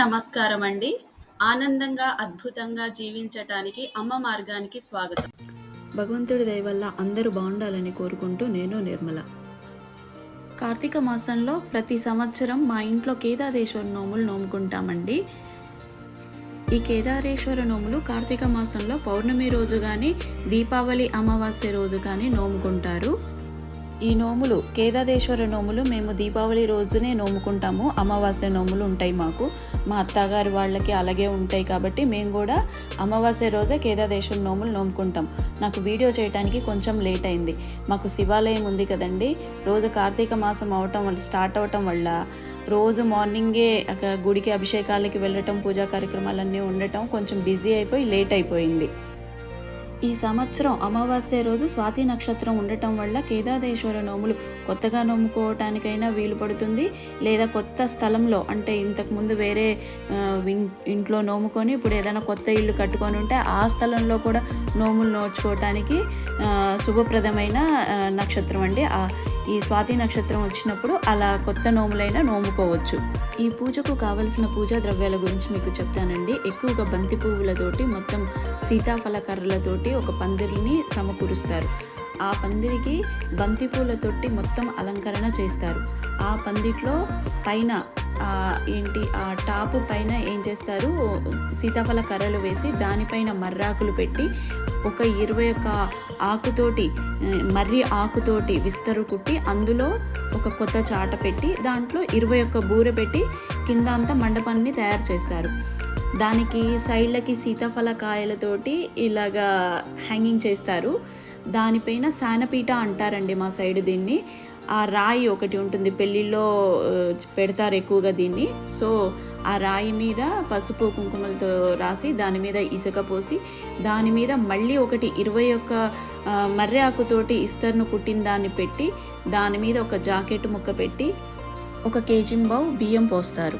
నమస్కారం అండి ఆనందంగా అద్భుతంగా జీవించటానికి అమ్మ మార్గానికి స్వాగతం. భగవంతుడి దయ వల్ల అందరూ బాగుండాలని కోరుకుంటూ నేను నిర్మల. కార్తీక మాసంలో ప్రతి సంవత్సరం మా ఇంట్లో కేదారేశ్వర నోములు నోముకుంటామండి. ఈ కేదారేశ్వర నోములు కార్తీక మాసంలో పౌర్ణమి రోజు కానీ దీపావళి అమావాస్య రోజు కానీ నోముకుంటారు. ఈ నోములు కేదాదేశ్వర నోములు మేము దీపావళి రోజునే నోముకుంటాము. అమావాస్య నోములు ఉంటాయి మాకు. మా అత్తగారి వాళ్ళకి అలాగే ఉంటాయి కాబట్టి మేము కూడా అమావాస్య రోజే కేదాదేశ్వర నోములు నోముకుంటాం. నాకు వీడియో చేయడానికి కొంచెం లేట్ అయింది. మాకు శివాలయం ఉంది కదండి. రోజు కార్తీక మాసం అవటం వల్ల స్టార్ట్ అవటం వల్ల రోజు మార్నింగే గుడికి అభిషేకాలకి వెళ్ళటం పూజా కార్యక్రమాలన్నీ ఉండటం కొంచెం బిజీ అయిపోయి లేట్ అయిపోయింది. ఈ సంవత్సరం అమావాస్య రోజు స్వాతి నక్షత్రం ఉండటం వల్ల కేదాదేశ్వర నోములు కొత్తగా నోముకోవటానికైనా వీలు పడుతుంది. లేదా కొత్త స్థలంలో అంటే ఇంతకుముందు వేరే ఇంట్లో నోముకొని ఇప్పుడు ఏదైనా కొత్త ఇల్లు కట్టుకొని ఉంటే ఆ స్థలంలో కూడా నోములు నోచుకోవటానికి శుభప్రదమైన నక్షత్రం అండి. ఆ ఈ స్వాతి నక్షత్రం వచ్చినప్పుడు అలా కొత్త నోములైనా నోముకోవచ్చు. ఈ పూజకు కావలసిన పూజా ద్రవ్యాల గురించి మీకు చెప్తానండి. ఎక్కువగా బంతి పువ్వులతోటి మొత్తం సీతాఫల కర్రలతోటి ఒక పందిరిని సమకూరుస్తారు. ఆ పందిరికి బంతి పూలతోటి మొత్తం అలంకరణ చేస్తారు. ఆ పందిట్లో పైన ఏంటి ఆ టాపు పైన ఏం చేస్తారు? సీతాఫల కర్రలు వేసి దానిపైన మర్రాకులు పెట్టి ఒక ఇరవై ఒక్క ఆకుతోటి మర్రి ఆకుతోటి విస్తరు కుట్టి అందులో ఒక కొత్త చాట పెట్టి దాంట్లో ఇరవై ఒక్క బూర పెట్టి కింద అంతా మండపాన్ని తయారు చేస్తారు. దానికి సైడ్లకి సీతాఫల కాయలతోటి ఇలాగా హ్యాంగింగ్ చేస్తారు. దానిపైన శానపీట అంటారండి మా సైడ్ దీన్ని. ఆ రాయి ఒకటి ఉంటుంది పెళ్ళిలో పెడతారు ఎక్కువగా దీన్ని. సో ఆ రాయి మీద పసుపు కుంకుమలతో రాసి దాని మీద ఇసుక పోసి దాని మీద మళ్ళీ ఒకటి ఇరవై ఒక్క ఆ, మర్రి ఆకుతోటి ఇస్తర్ను కుట్టిన దాన్ని పెట్టి దాని మీద ఒక జాకెట్ ముక్క పెట్టి ఒక కేజీంబావు బియ్యం పోస్తారు.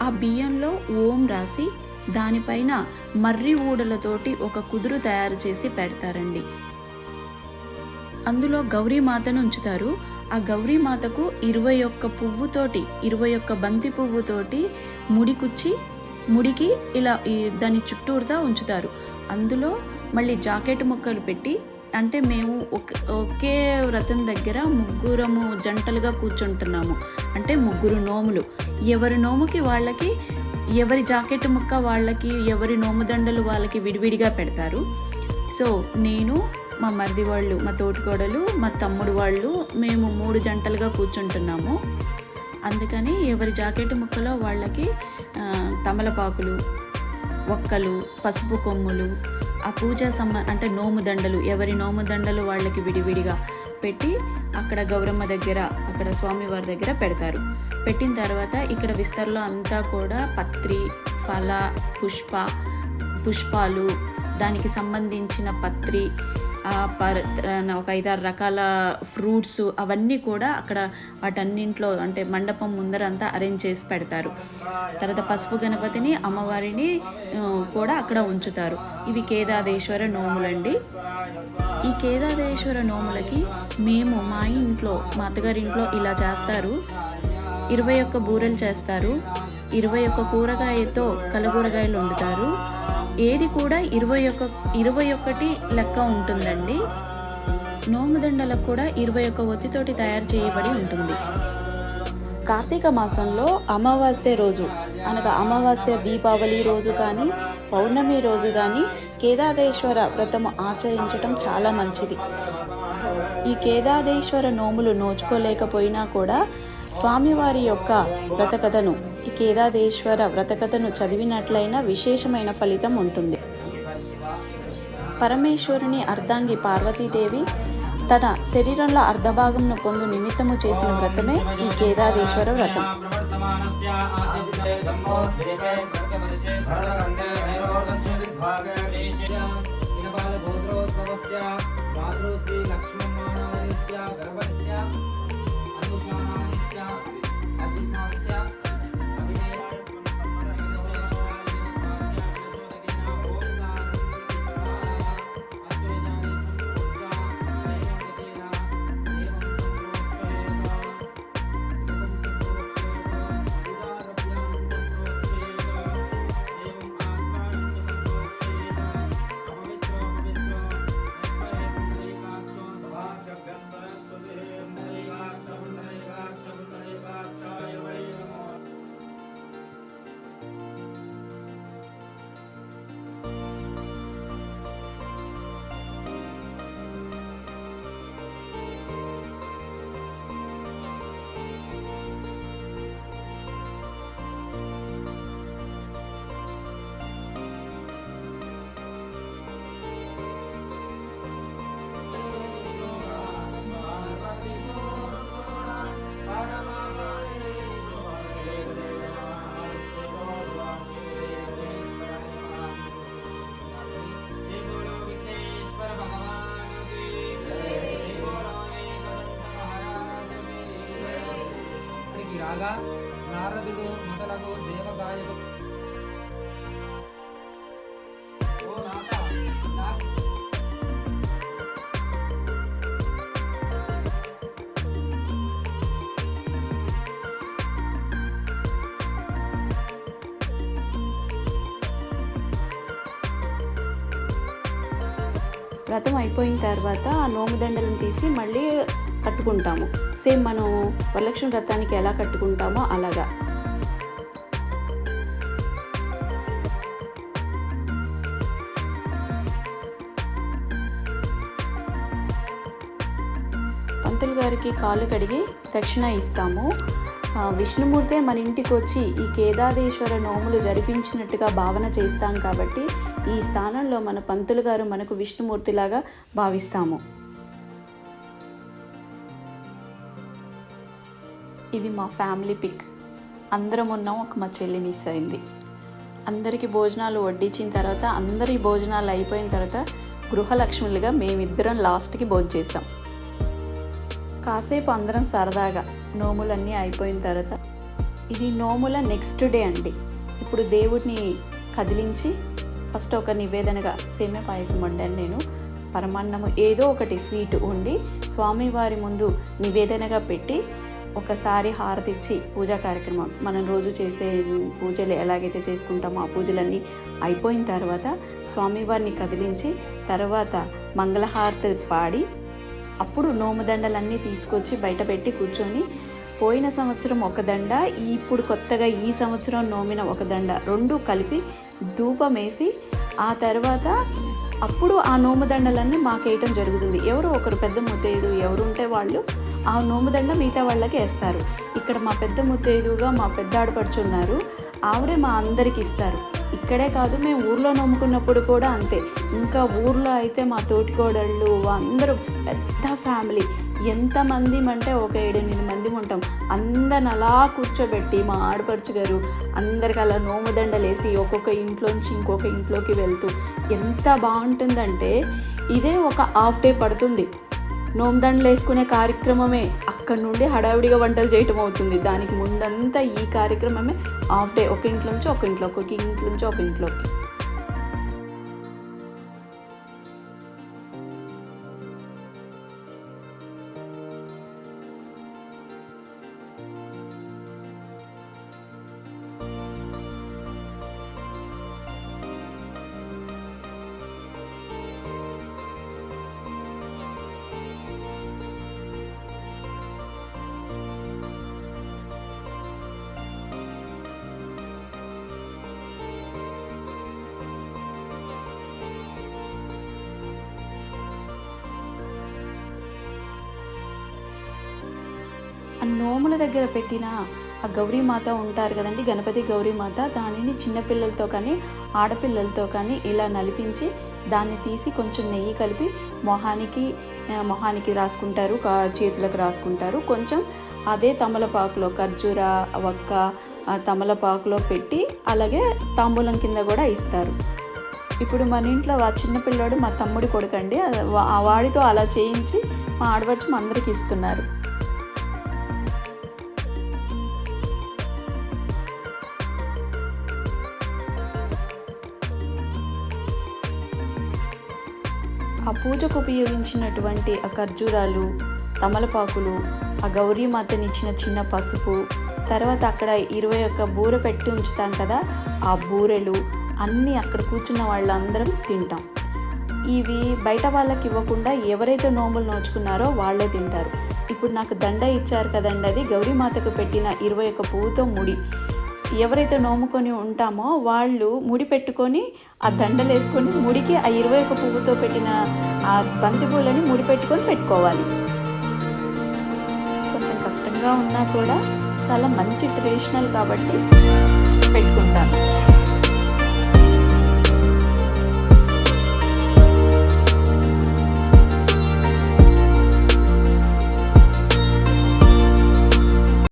ఆ బియ్యంలో ఓం రాసి దానిపైన మర్రి ఊడలతోటి ఒక కుదురు తయారు చేసి పెడతారండి. అందులో గౌరీమాతను ఉంచుతారు. ఆ గౌరీమాతకు ఇరవై ఒక్క పువ్వుతోటి ఇరవై ఒక్క బంతి పువ్వుతోటి ముడికుచ్చి ముడికి ఇలా ఈ దాని చుట్టూరుతా ఉంచుతారు. అందులో మళ్ళీ జాకెట్ ముక్కలు పెట్టి అంటే మేము ఒకే వ్రతం దగ్గర ముగ్గురము జంటలుగా కూర్చుంటున్నాము. అంటే ముగ్గురు నోములు. ఎవరి నోముకి వాళ్ళకి ఎవరి జాకెట్ ముక్క వాళ్ళకి ఎవరి నోముదండలు వాళ్ళకి విడివిడిగా పెడతారు. సో నేను మా మరిది వాళ్ళు మా తోటికోడలు మా తమ్ముడు వాళ్ళు మేము మూడు జంటలుగా కూర్చుంటున్నాము. అందుకని ఎవరి జాకెట్ ముక్కలో వాళ్ళకి తమలపాకులు ఒక్కలు పసుపు కొమ్ములు ఆ పూజ సంబ అంటే నోము దండలు ఎవరి నోము దండలు వాళ్ళకి విడివిడిగా పెట్టి అక్కడ గౌరమ్మ దగ్గర అక్కడ స్వామివారి దగ్గర పెడతారు. పెట్టిన తర్వాత ఇక్కడ విస్తరలో అంతా కూడా పత్రి ఫల పుష్ప పుష్పాలు దానికి సంబంధించిన పత్రి పర్ ఒక ఐదారు రకాల ఫ్రూట్స్ అవన్నీ కూడా అక్కడ వాటన్నింట్లో అంటే మండపం ముందరంతా అరేంజ్ చేసి పెడతారు. తర్వాత పసుపు గణపతిని అమ్మవారిని కూడా అక్కడ ఉంచుతారు. ఇవి కేదాదేశ్వర నోములండి. ఈ కేదాదేశ్వర నోములకి మేము మా ఇంట్లో మా అత్తగారింట్లో ఇలా చేస్తారు. ఇరవై ఒక్క బూరెలు చేస్తారు. ఇరవై ఒక్క కూరగాయతో కలగూరగాయలు వండుతారు. ఏది కూడా ఇరవై ఒక్క ఇరవై ఒకటి లెక్క ఉంటుందండి. నోముదండలకు కూడా ఇరవై ఒక్క ఒత్తితోటి తయారు చేయబడి ఉంటుంది. కార్తీక మాసంలో అమావాస్య రోజు అనగా అమావాస్య దీపావళి రోజు కానీ పౌర్ణమి రోజు కానీ కేదాదేశ్వర వ్రతము ఆచరించటం చాలా మంచిది. ఈ కేదాదేశ్వర నోములు నోచుకోలేకపోయినా కూడా స్వామివారి యొక్క వ్రతకథను ఈ కేదాదేశ్వర వ్రతకథను చదివినట్లయినా విశేషమైన ఫలితం ఉంటుంది. పరమేశ్వరుని అర్ధాంగి పార్వతీదేవి తన శరీరంలో అర్ధభాగంను పొందు నిమిత్తము చేసిన వ్రతమే ఈ కేదాదేశ్వర వ్రతం. మాతృశ్రీ గర్భస్య కాగా నారదుడు మొదలగు దేవగాయకు ఓ నాథ వ్రతం అయిపోయిన తర్వాత ఆ నోము దండలను తీసి మళ్ళీ కట్టుకుంటాము. సేమ్ మనం వరలక్ష్మి వ్రతానికి ఎలా కట్టుకుంటామో అలాగా. పంతులు గారికి కాళ్ళు కడిగి దక్షిణ ఇస్తాము. విష్ణుమూర్తే మన ఇంటికి వచ్చి ఈ కేదాదేశ్వర నోములు జరిపించినట్టుగా భావన చేస్తాం కాబట్టి ఈ స్థానంలో మన పంతులు గారు మనకు విష్ణుమూర్తిలాగా భావిస్తాము. ఇది మా ఫ్యామిలీ పిక్. అందరం ఉన్నాం ఒక మా చెల్లి మిస్ అయింది. అందరికీ భోజనాలు వడ్డించిన తర్వాత అందరి భోజనాలు అయిపోయిన తర్వాత గృహలక్ష్ములుగా మేమిద్దరం లాస్ట్కి భోజనం కాసేపు అందరం సరదాగా నోములన్నీ అయిపోయిన తర్వాత ఇది నోముల నెక్స్ట్ డే అండి. ఇప్పుడు దేవుడిని కదిలించి ఫస్ట్ ఒక నివేదనగా సేమే పాయసం వండాను నేను. పరమాన్నము ఏదో ఒకటి స్వీట్ వండి స్వామివారి ముందు నివేదనగా పెట్టి ఒకసారి హారతిచ్చి పూజా కార్యక్రమం మనం రోజు చేసే పూజలు ఎలాగైతే చేసుకుంటామో ఆ పూజలన్నీ అయిపోయిన తర్వాత స్వామివారిని కదిలించి తర్వాత మంగళహారతి పాడి అప్పుడు నోముదండలన్నీ తీసుకొచ్చి బయట పెట్టి కూర్చొని పోయిన సంవత్సరం ఒక దండ ఈ ఇప్పుడు కొత్తగా ఈ సంవత్సరం నోమిన ఒక దండ రెండు కలిపి ధూపం వేసి ఆ తర్వాత అప్పుడు ఆ నోముదండలన్నీ మాకేయటం జరుగుతుంది. ఎవరు ఒకరు పెద్ద ముత్తైదు ఎవరు ఉంటే వాళ్ళు ఆ నోముదండ మిగతా వాళ్ళకి వేస్తారు. ఇక్కడ మా పెద్ద ముత్తైదుగా మా పెద్ద ఆడపడుచున్నారు. ఆవిడే మా అందరికి ఇస్తారు. ఇక్కడే కాదు మేము ఊర్లో నమ్ముకున్నప్పుడు కూడా అంతే. ఇంకా ఊర్లో అయితే మా తోటికోడళ్ళు అందరూ పెద్ద ఫ్యామిలీ. ఎంతమంది అంటే ఒక ఏడెనిమిది మంది ఉంటాం. అందరిని అలా కూర్చోబెట్టి మా ఆడపడుచు గారు అందరికి అలా నోముదండలేసి ఒక్కొక్క ఇంట్లోంచి ఇంకొక ఇంట్లోకి వెళ్తూ ఎంత బాగుంటుందంటే ఇదే ఒక హాఫ్ డే పడుతుంది. నోమదండలు వేసుకునే కార్యక్రమమే అక్కడి నుండి హడావిడిగా వంటలు చేయటం అవుతుంది. దానికి ముందంతా ఈ కార్యక్రమమే హాఫ్ డే ఒక ఇంట్లోంచి ఒక ఇంట్లో ఒక ఇంట్లోంచి ఒక ఇంట్లోకి. నోముల దగ్గర పెట్టిన ఆ గౌరీమాత ఉంటారు కదండి గణపతి గౌరీమాత దానిని చిన్నపిల్లలతో కానీ ఆడపిల్లలతో కానీ ఇలా నలిపించి దాన్ని తీసి కొంచెం నెయ్యి కలిపి మొహానికి మొహానికి రాసుకుంటారు చేతులకు రాసుకుంటారు. కొంచెం అదే తమలపాకులో ఖర్జూర వక్క తమలపాకులో పెట్టి అలాగే తాంబూలం కింద కూడా ఇస్తారు. ఇప్పుడు మన ఇంట్లో ఆ చిన్న పిల్లోడు మా తమ్ముడి కొడుకండి వాడితో అలా చేయించి మా ఆడపడుచు మా అందరికి ఇస్తున్నారు. ఆ పూజకు ఉపయోగించినటువంటి ఆ ఖర్జూరాలు తమలపాకులు ఆ గౌరీమాతనిచ్చిన చిన్న పసుపు తర్వాత అక్కడ ఇరవై ఒక్క బూర పెట్టి ఉంచుతాం కదా ఆ బూరెలు అన్నీ అక్కడ కూర్చున్న వాళ్ళందరం తింటాం. ఇవి బయట వాళ్ళకి ఇవ్వకుండా ఎవరైతే నోములు నోచుకున్నారో వాళ్ళే తింటారు. ఇప్పుడు నాకు దండ ఇచ్చారు కదండి అది గౌరీమాతకు పెట్టిన ఇరవై ఒక్క పువ్వుతో ముడి. ఎవరైతే నోముకొని ఉంటామో వాళ్ళు ముడి పెట్టుకొని ఆ దండలు వేసుకొని ముడికి ఆ ఇరవై ఒక పువ్వుతో పెట్టిన ఆ బంతి పూలని ముడి పెట్టుకొని పెట్టుకోవాలి. కొంచెం కష్టంగా ఉన్నా కూడా చాలా మంచి ట్రెడిషనల్ కాబట్టి పెట్టుకుంటాను.